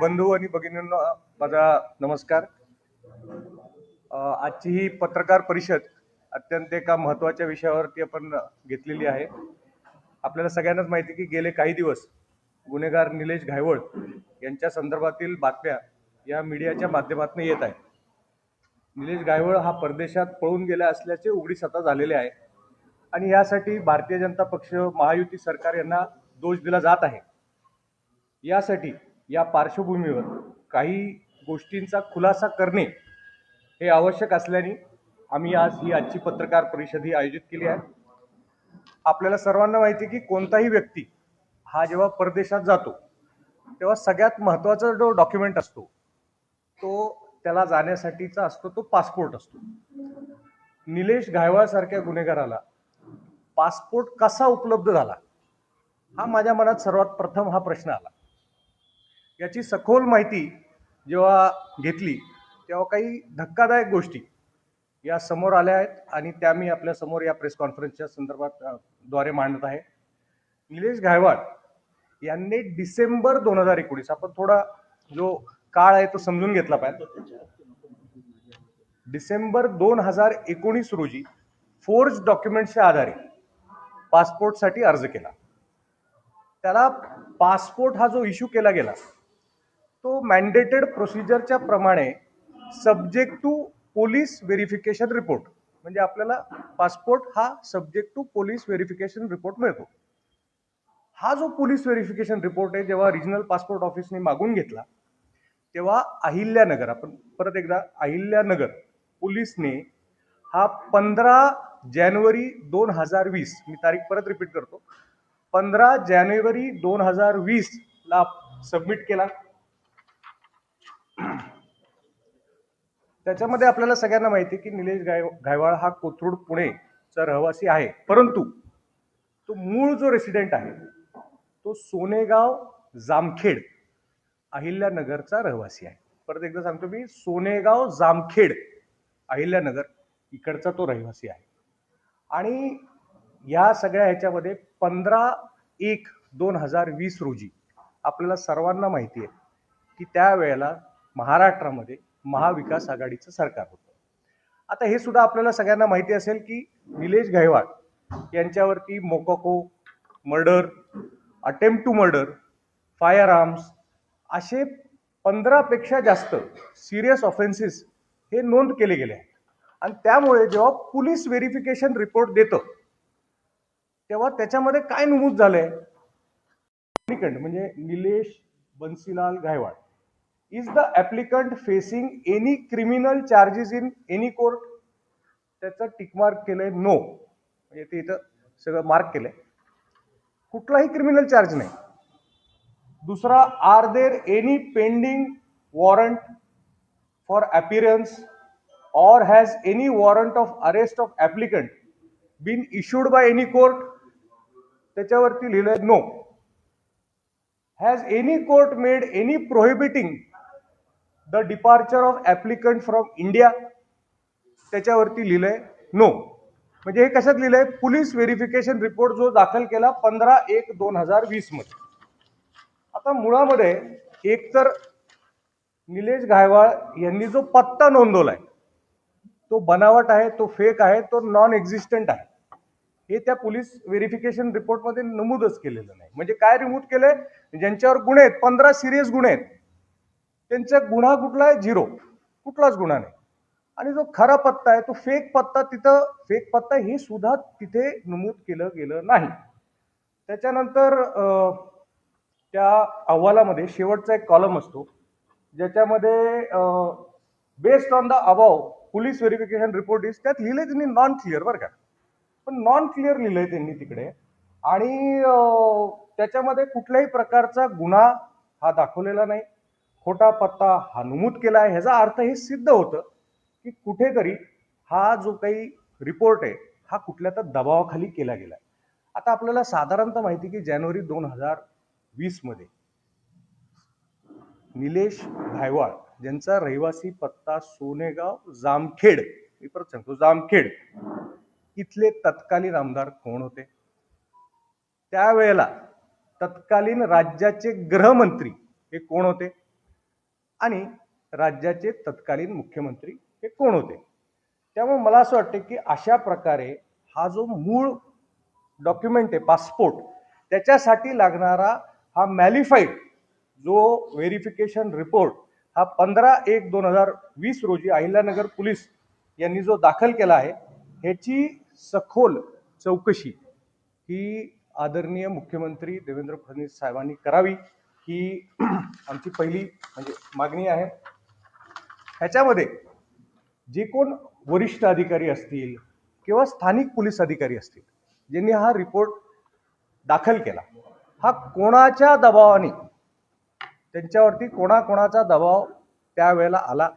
बंधू आणि भगिनींना माझा नमस्कार. आजची ही पत्रकार परिषद अत्यंत एका महत्त्वाच्या विषयावरती आपण घेतलेली आहे. आपल्याला सगळ्यांनाच माहिती की गेले काही दिवस गुन्हेगार निलेश घायवळ यांच्या संदर्भातील बातम्या या मीडियाच्या माध्यमातून येत आहेत. निलेश गायवळ हा परदेशात पळून गेला असल्याचे उघडीस आता झालेले आहे आणि यासाठी भारतीय जनता पक्ष महायुती सरकार यांना दोष दिला जात आहे. यासाठी या पार्श्वभूमीवर काही गोष्टींचा खुलासा करणे हे आवश्यक असल्याने आम्ही आज ही आजची पत्रकार परिषद ही आयोजित केली आहे. आपल्याला सर्वांना माहिती आहे की कोणताही व्यक्ती हा जेव्हा परदेशात जातो तेव्हा सगळ्यात महत्त्वाचा जो डॉक्युमेंट असतो तो त्याला जाण्यासाठीचा असतो तो पासपोर्ट असतो. निलेश घायवाळसारख्या गुन्हेगाराला पासपोर्ट कसा उपलब्ध झाला हा माझ्या मनात सर्वात प्रथम हा प्रश्न आला. याची सखोल माहिती जेव्हा घेतली तेव्हा काही धक्कादायक गोष्टी या समोर आल्या आहेत आणि त्या मी आपल्यासमोर या प्रेस कॉन्फरन्सच्या संदर्भात द्वारे मांडत आहे. निलेश गायवाड यांनी डिसेंबर दोन हजार एकोणीस आपण थोडा जो काळ आहे तो समजून घेतला पाहिजे. डिसेंबर दोन हजार एकोणीस रोजी फोर्ज डॉक्युमेंटच्या आधारे पासपोर्टसाठी अर्ज केला. त्याला पासपोर्ट हा जो इश्यू केला गेला तो मॅन्डेटेड प्रोसिजरच्या प्रमाणे subject to police verification report म्हणजे आपल्याला पासपोर्ट हा subject to police verification report मिळतो. हा जो पोलीस व्हेरिफिकेशन रिपोर्ट आहे जेव्हा रिजनल पासपोर्ट ऑफिसने मागून घेतला तेव्हा अहिल्यानगर आपण परत एकदा अहिल्यानगर पोलीसने हा पंधरा जानेवारी दोन हजार वीस मी तारीख परत रिपीट करतो पंधरा जानेवारी दोन हजार वीसला सबमिट केला. त्याच्यामध्ये आपल्याला सगळ्यांना माहिती आहे की निलेश गाय गायवाळ हा कोथरूड पुणेचा रहिवासी आहे. परंतु तो मूळ जो रेसिडेंट आहे तो सोनेगाव जामखेड अहिल्यानगरचा रहिवासी आहे. परत एकदा सांगतो मी सोनेगाव जामखेड अहिल्यानगर इकडचा तो रहिवासी आहे. आणि या सगळ्या ह्याच्यामध्ये पंधरा एक दोन हजार वीस रोजी आपल्याला सर्वांना माहिती आहे की त्यावेळेला महाराष्ट्रामध्ये महाविकास आघाडीचं सरकार होतं. आता हे सुद्धा आपल्याला सगळ्यांना माहिती असेल की Nilesh Gaikwad यांच्यावरती MCOCA murder attempt to murder fire arms असे पंधरापेक्षा जास्त सिरियस ऑफेन्सेस हे नोंद केले गेले आहेत. आणि त्यामुळे जेव्हा पोलीस व्हेरिफिकेशन रिपोर्ट देतं तेव्हा त्याच्यामध्ये काय नमूद झालंय? म्हणजे Nilesh Bansilal Gaikwad is the applicant facing any criminal charges in any court त्याचं टिकमार्क केलंय नो म्हणजे ते इथं सगळं मार्क केलंय. कुठलाही क्रिमिनल चार्ज नाही. दुसरा are there any pending warrant for appearance or has any warrant of arrest of applicant been issued by any court? त्याच्यावरती लिहिलंय no has any court made any prohibiting the departure of applicant from India त्याच्यावरती लिहिलंय. No म्हणजे हे कशात लिहिलंय? Police verification report जो दाखल केला पंधरा एक दोन हजार वीसमध्ये. आता मुळामध्ये एक तर निलेश गायवाळ यांनी जो पत्ता नोंदवलाय तो बनावट आहे तो फेक आहे तो नॉन एक्झिस्टंट आहे. हे त्या पोलीस व्हेरिफिकेशन रिपोर्टमध्ये नमूदच केलेलं नाही. म्हणजे काय रिमूव्ह केलंय? ज्यांच्यावर गुन्हे आहेत पंधरा सिरियस गुन्हे आहेत त्यांचा गुन्हा कुठला आहे झिरो. कुठलाच गुन्हा नाही. आणि जो खरा पत्ता आहे तो फेक पत्ता तिथं फेक पत्ता हे सुद्धा तिथे नमूद केलं गेलं नाही. त्याच्यानंतर त्या अहवालामध्ये शेवटचा एक कॉलम असतो ज्याच्यामध्ये based on the above police verification report is त्यात लिहिलंय त्यांनी नॉन क्लिअर बरं का. पण नॉन क्लिअर लिहिलंय त्यांनी तिकडे. आणि त्याच्यामध्ये कुठल्याही प्रकारचा गुन्हा हा दाखवलेला नाही. खोटा पत्ता हा नमूद केला आहे ह्याचा अर्थ हे सिद्ध होतं की कुठेतरी हा जो काही रिपोर्ट आहे हा कुठल्या तर दबावाखाली केला गेला आहे आता आपल्याला साधारणतः माहिती की जानेवारी दोन हजार वीसमध्ये निलेश भायवाळ ज्यांचा रहिवासी पत्ता सोनेगाव जामखेड मी परत सांगतो जामखेड इथले तत्कालीन आमदार कोण होते? त्यावेळेला तत्कालीन राज्याचे गृहमंत्री हे कोण होते? आणि राज्याचे तत्कालीन मुख्यमंत्री हे कोण होते? त्यामुळे मला असं वाटतं की अशा प्रकारे हा जो मूळ डॉक्युमेंट आहे पासपोर्ट त्याच्यासाठी लागणारा हा मॅलिफाईड जो व्हेरिफिकेशन रिपोर्ट हा पंधरा एक दोन हजार वीस रोजी अहिल्यानगर पोलीस यांनी जो दाखल केला आहे ह्याची सखोल चौकशी ही आदरणीय मुख्यमंत्री देवेंद्र फडणवीस साहेबांनी करावी. ही आमची पहिली म्हणजे मागणी आहे. ह्याच्यामध्ये जे कोण वरिष्ठ अधिकारी असतील किंवा स्थानिक पोलीस अधिकारी असतील ज्यांनी हा रिपोर्ट दाखल केला हा कोणाच्या दबावाने त्यांच्यावरती कोणाकोणाचा दबाव त्यावेळेला आला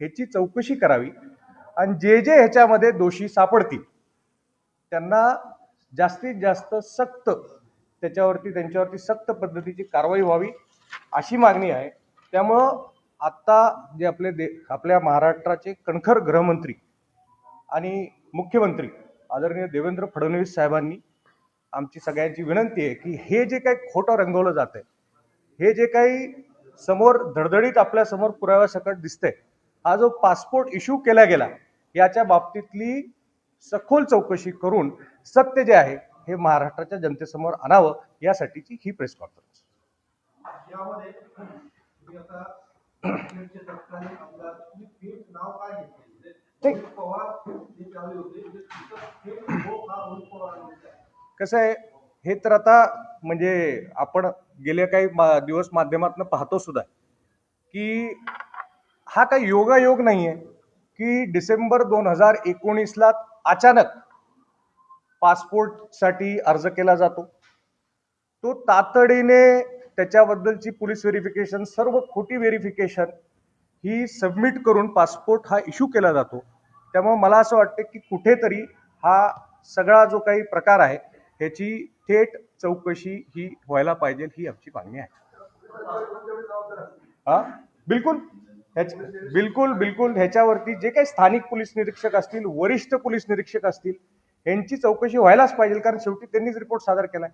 ह्याची चौकशी करावी आणि जे जे ह्याच्यामध्ये दोषी सापडतील त्यांना जास्तीत जास्त सक्त त्याच्यावरती त्यांच्यावरती सक्त पद्धतीची कारवाई व्हावी अशी मागणी आहे. त्यामुळं आत्ता जे आपले दे आपल्या महाराष्ट्राचे कणखर गृहमंत्री आणि मुख्यमंत्री आदरणीय देवेंद्र फडणवीस साहेबांनी आमची सगळ्यांची विनंती आहे की हे जे काही खोटं रंगवलं जात आहे हे जे काही समोर धडधडीत आपल्यासमोर पुराव्यासकट दिसतंय हा जो पासपोर्ट इश्यू केला गेला याच्या बाबतीतली सखोल चौकशी करून सत्य जे आहे हे महाराष्ट्राच्या जनतेसमोर आणावं यासाठीची ही प्रेस कॉन्फरन्स म्हणजे आहे. कसं आहे हे तर आता म्हणजे आपण गेल्या काही दिवस माध्यमातून पाहतो सुद्धा की हा काही योगायोग नाही आहे की डिसेंबर दोन हजार एकोणीसला अचानक पासपोर्टसाठी अर्ज केला जातो. तो तातडीने त्याच्याबद्दलची पोलीस व्हेरिफिकेशन सर्व खोटी व्हेरिफिकेशन ही सबमिट करून पासपोर्ट हा इश्यू केला जातो. त्यामुळे मला असं वाटतं की कुठेतरी हा सगळा जो काही प्रकार आहे ह्याची थेट चौकशी ही व्हायला पाहिजे ही आमची मागणी आहे. हा? बिलकुल. ह्याच बिलकुल बिलकुल ह्याच्यावरती जे काही स्थानिक पोलीस निरीक्षक असतील वरिष्ठ पोलीस निरीक्षक असतील यांची चौकशी व्हायलाच पाहिजे कारण शेवटी त्यांनीच रिपोर्ट सादर केलाय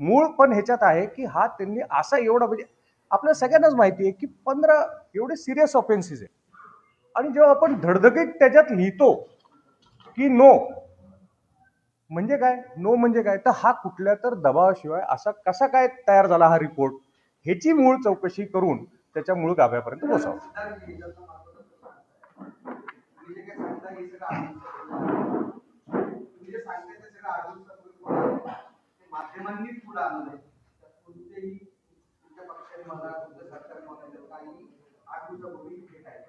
मूळ पण ह्याच्यात आहे की हा त्यांनी असा एवढा म्हणजे आपल्या सगळ्यांनाच माहिती आहे की पंधरा एवढे सिरियस ऑफेन्सेस आहे आणि जेव्हा आपण धडधकीत त्याच्यात लिहितो की नो म्हणजे काय? नो म्हणजे काय? तर हा कुठल्या तर दबावाशिवाय असा कसा काय तयार झाला हा रिपोर्ट ह्याची मूळ चौकशी करून त्याच्या मूळ गाभ्यापर्यंत पोहोचावं. जे काही सगळं आधीच तुम्ही जे ते सगळं आधीच ते माध्यमांनीच पुढे आणलंय. आहे कोणतेही तुमच्या पक्षाने म्हणा तुमच्या सरकारने म्हणा काही आठ दिवसापूर्वी हे काय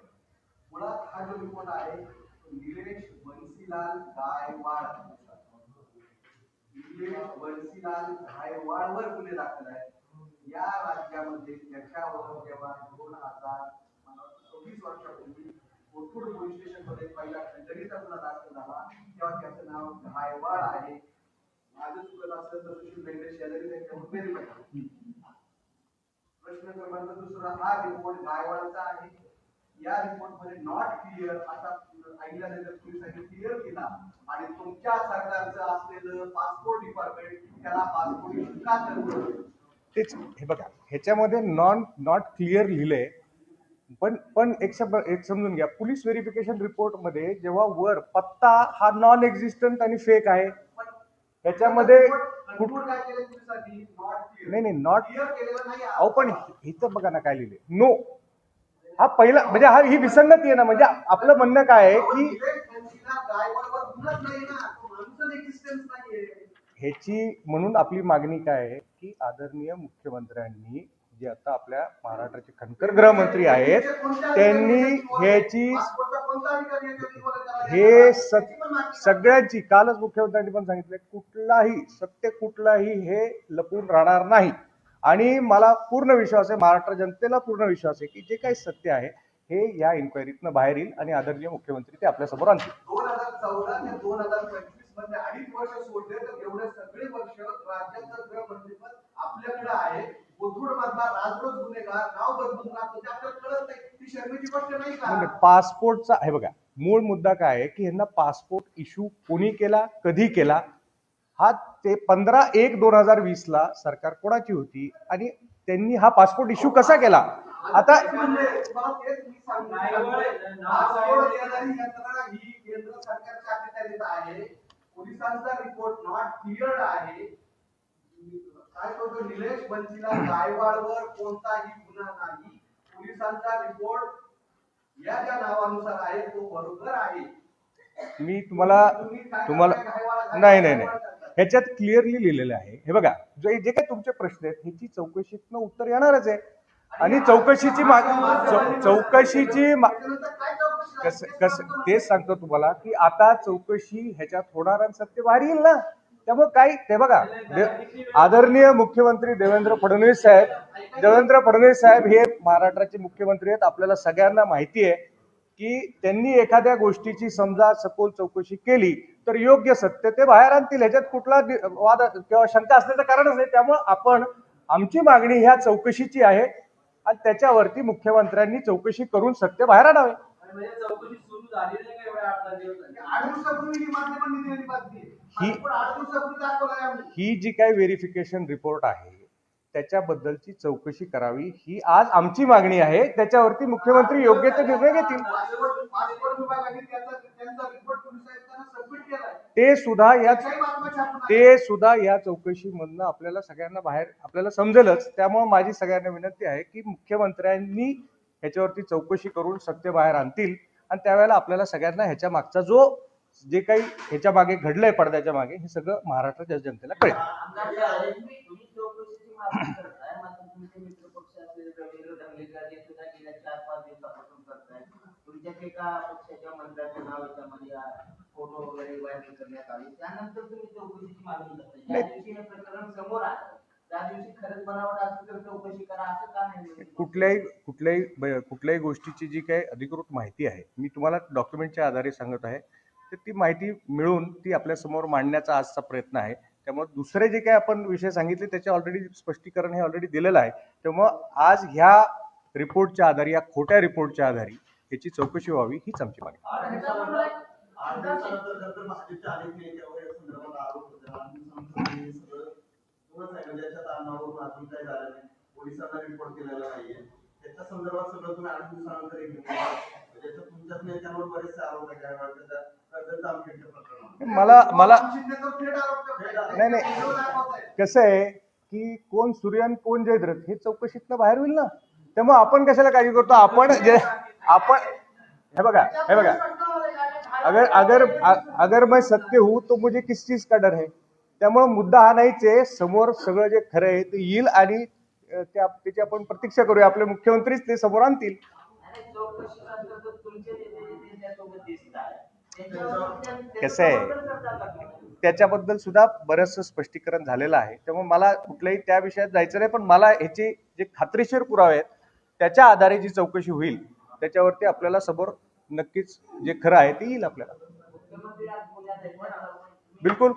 मुळात हा जो रिपोर्ट आहे तो निलेश बन्सीलाल गायवाड निलेश बन्सीलाल गायवाडवर गुन्हे दाखल आहे या राज्यामध्ये त्याच्यावर जेव्हा दोन हजार चोवीस वर्षापूर्वी कोथरूड पोलीस स्टेशनमध्ये पहिला खंडणीचा गुन्हा दाखल झाला तेव्हा त्याचं नाव गायवाड आहे. माझं चुकत असेल तर सुशील बेंद्रे शेजारी त्यांच्यावर व्हेरीफाय प्रश्न क्रमांक दुसरा हा रिपोर्ट गायवाडचा आहे. या रिपोर्टमध्ये नॉट क्लिअर असा अहिल्यानगर पोलिसांनी क्लिअर केला आणि तुमच्या सरकारचं असलेलं पासपोर्ट डिपार्टमेंट त्याला पासपोर्ट का करतो? तेच हे बघा ह्याच्यामध्ये नॉन नॉट क्लिअर लिहिलंय. पण पण एक शब्द एक समजून घ्या. पोलीस व्हेरिफिकेशन रिपोर्टमध्ये जेव्हा वर पत्ता हा नॉन एक्झिस्टंट आणि फेक आहे त्याच्यामध्ये नाही नाही नॉट अहो पण हिचं बघा ना काय लिहिले नो हा पहिला म्हणजे हा ही विसंगती आहे ना म्हणजे आपलं म्हणणं काय आहे की ह्याची म्हणून आपली मागणी काय आहे की आदरणीय मुख्यमंत्र्यांनी जे आता आपल्या महाराष्ट्राचे खनकर गृहमंत्री आहेत त्यांनी ह्याची हे स- सगळ्यांची कालच मुख्यमंत्र्यांनी पण सांगितलं कुठलाही सत्य कुठलाही हे लपून राहणार नाही. आणि मला पूर्ण विश्वास आहे महाराष्ट्र जनतेला पूर्ण विश्वास आहे की जे काही सत्य आहे हे या इन्क्वायरीतनं बाहेर येईल आणि आदरणीय मुख्यमंत्री ते आपल्यासमोर आणतील दोन हजार चौदा ते दोन हजार पंचवीसमध्ये अडीच वर्ष सोडले तर एवढे सगळे वर्ष राज्याचं गृहमंत्रीपद आपल्याकडे आहे कोथरूड मधला राजरोज गुन्हेगार नाव बदलून राहतो ते आपल्याला कळत नाही ती शर्मेची गोष्ट नाही म्हणजे का पासपोर्टचा हे बघा मूळ मुद्दा काय आहे की यांना पासपोर्ट इश्यू कोणी केला कधी केला? हा ते पंधरा एक दोन हजार वीस ला सरकार कोणाची होती आणि त्यांनी हा पासपोर्ट इश्यू कसा केला? आता आहे. पोलिसांचा रिपोर्ट नॉट क्लिअर आहे. काय तो निलेश बंसीला गायवाडवर कोणताही गुन्हा नाही. पोलिसांचा रिपोर्ट या ज्या नावानुसार आहे तो बरोबर आहे मी तुम्हाला तुम्हाला नाही नाही नाही. ह्याच्यात क्लिअरली लिहिलेलं आहे हे बघा जे जे काही तुमचे प्रश्न आहेत ह्याची चौकशीतनं उत्तर येणारच आहे आणि चौकशीची मा चौ- चौकशीची कसं? कसं तेच सांगतो तुम्हाला की आता चौकशी ह्याच्यात होणार आणि सत्य बाहेर येईल ना त्यामुळे काही ते बघा दे- आदरणीय मुख्यमंत्री देवेंद्र फडणवीस साहेब देवेंद्र फडणवीस साहेब हे महाराष्ट्राचे मुख्यमंत्री आहेत. आपल्याला सगळ्यांना माहिती आहे की त्यांनी एखाद्या गोष्टीची समजा सखोल चौकशी केली तर योग्य सत्य ते बाहेर आणतील. ह्याच्यात कुठला वाद किंवा शंका असण्याचं कारणच नाही. त्यामुळे आपण आमची मागणी ह्या चौकशीची आहे आणि त्याच्यावरती मुख्यमंत्र्यांनी चौकशी करून सत्य बाहेर आणावे. ही. ही- जी काही व्हेरिफिकेशन रिपोर्ट आहे त्याच्याबद्दलची चौकशी करावी ही आज आमची मागणी आहे त्याच्यावरती मुख्यमंत्री योग्य ते निर्णय घेतील ते सुद्धा या. ते सुद्धा या चौकशीमधनं आपल्याला सगळ्यांना बाहेर आपल्याला समजेलच त्यामुळे माझी सगळ्यांना विनंती आहे की मुख्यमंत्र्यांनी ह्याच्यावरती चौकशी करून सत्य बाहेर आणतील आणि त्यावेळेला आपल्याला सगळ्यांना ह्याच्या मागचा जो जे काही ह्याच्या मागे घडलंय पडद्याच्या मागे हे सगळं महाराष्ट्राच्या जनतेला कळेल. कुठल्याही कुठल्याही कुठल्याही गोष्टीची जी काही अधिकृत माहिती आहे मी तुम्हाला डॉक्युमेंटच्या आधारे सांगत आहे. तर ती माहिती मिळून ती आपल्यासमोर मांडण्याचा आजचा प्रयत्न आहे. त्यामुळे दुसरे जे काही आपण विषय सांगितले त्याचे ऑलरेडी स्पष्टीकरण हे ऑलरेडी दिलेलं आहे. त्यामुळं आज ह्या रिपोर्टच्या आधारे या खोट्या रिपोर्टच्या आधारे याची चौकशी व्हावी हीच आमची मागणी. मला मला. नाही, नाही. कसं आहे की कोण सूर्यन कोण जयद्रथ हे चौकशीतनं बाहेर होईल ना? त्यामुळे आपण कशाला काळजी करतो? आपण जे आपण हे बघा हे बघा. अगर अगर अगर मैं सत्य हूं तो मुझे किस चीज का डर है? त्यामुळे मुद्दा हा नाहीच आहे समोर सगळं जे खरं आहे ते येईल आणि अ, ते आप- त्याची आपण प्रतीक्षा करूया. आपले मुख्यमंत्रीच ते समोर आणतील. कसं आहे? त्याच्याबद्दल सुद्धा बरंचसं स्पष्टीकरण झालेलं आहे त्यामुळे मला कुठल्याही त्या विषयात जायचं नाही पण मला ह्याचे जे खात्रीशीर पुरावे आहेत त्याच्या आधारे जी चौकशी होईल त्याच्यावरती आपल्याला समोर नक्कीच जे खरं आहे ते येईल आपल्याला. बिलकुल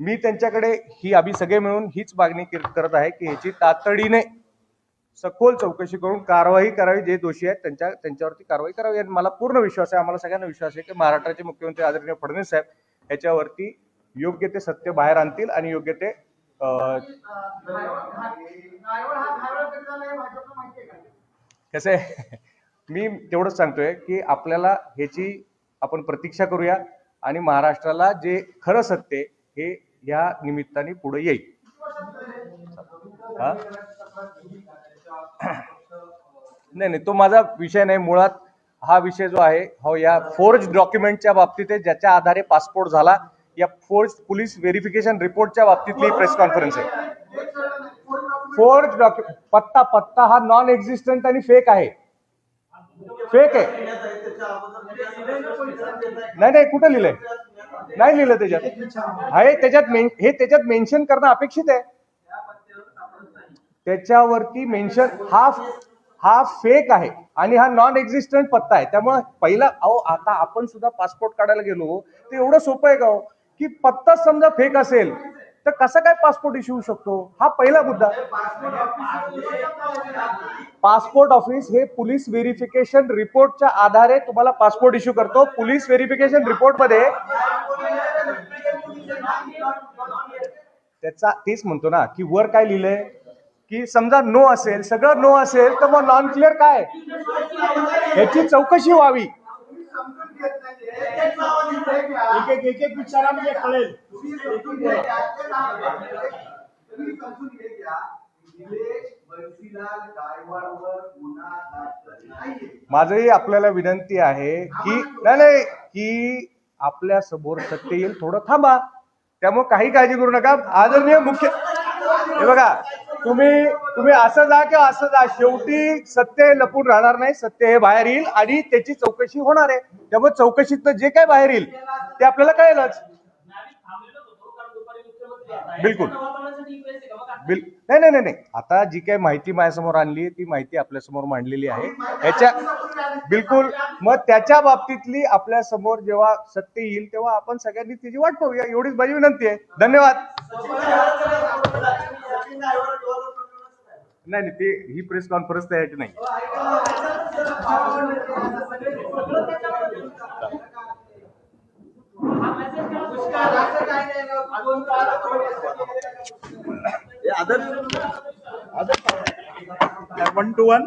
मी त्यांच्याकडे ही आम्ही सगळे मिळून हीच मागणी कर- करत आहे की ह्याची तातडीने सखोल चौकशी करून कारवाई करावी जे दोषी आहेत त्यांच्या त्यांच्यावरती कारवाई करावी आणि मला पूर्ण विश्वास आहे आम्हाला सगळ्यांना विश्वास आहे की महाराष्ट्राचे मुख्यमंत्री आदरणीय फडणवीस साहेब याच्यावरती योग्य ते सत्य बाहेर आणतील आणि योग्य ते अं, कसं आहे मी तेवढंच सांगतोय की आपल्याला ह्याची आपण प्रतीक्षा करूया आणि महाराष्ट्राला जे खरं सत्य हे या निमित्ताने पुढे येईल हा? नाही नाही तो माझा विषय नाही. मुळात हा विषय जो आहे हो या फोर्ज डॉक्युमेंटच्या बाबतीत आहे ज्याच्या आधारे पासपोर्ट झाला या फोर्ज पोलीस व्हेरिफिकेशन रिपोर्टच्या बाबतीतली प्रेस कॉन्फरन्स आहे. फोर्ज डॉक्युमेंट पत्ता पत्ता हा नॉन एक्झिस्टंट आणि फेक आहे. फेक आहे. नाही नाही कुठं लिहिलंय? नाही लिहिलं त्याच्यात. आहे त्याच्यात हे त्याच्यात मेन्शन करणं अपेक्षित आहे. त्याच्यावरती मेन्शन हा हा फेक आहे. आणि हा नॉन एक्झिस्टंट पत्ता आहे. त्यामुळे पहिला अहो आता आपण सुद्धा पासपोर्ट काढायला गेलो ते एवढं सोपं आहे का हो? की पत्ता समजा फेक असेल तर कसा काय पासपोर्ट इश्यू होऊ शकतो? हा पहिला मुद्दा. पासपोर्ट ऑफिस हे पोलीस व्हेरिफिकेशन रिपोर्टच्या आधारे तुम्हाला पासपोर्ट इश्यू करतो. पोलीस व्हेरिफिकेशन रिपोर्टमध्ये त्याचा तेच म्हणतो ना की वर काय लिहिलंय? की समजा नो असेल सगळं नो असेल तर मग नॉन क्लिअर काय ह्याची चौकशी व्हावी. एक विचारा म्हणजे कळेल. माझंही आपल्याला विनंती आहे की नाही नाही की आपल्यासमोर सत्य येईल थोडं थांबा त्यामुळे काही काळजी करू नका आदरणीय मुख्य हे बघा तुम्ही तुम्ही असं जा किंवा असं जा शेवटी सत्य हे लपून राहणार नाही सत्य हे बाहेर येईल आणि त्याची चौकशी होणार आहे. त्यामुळे चौकशीतनं जे काय बाहेर येईल ते आपल्याला कळेलच. बिलकुल. बिल नाही नाही नाही नाही. आता जी काही माहिती माझ्यासमोर आणली ती माहिती आपल्यासमोर मांडलेली आहे. याच्या बिलकुल. मग त्याच्या बाबतीतली आपल्यासमोर जेव्हा सत्य येईल तेव्हा आपण सगळ्यांनी त्याची वाट पाहूया. एवढीच माझी विनंती आहे. धन्यवाद. नाही नाही ते ही प्रेस कॉन्फरन्स त्यासाठी नाही. नाही वन टू वन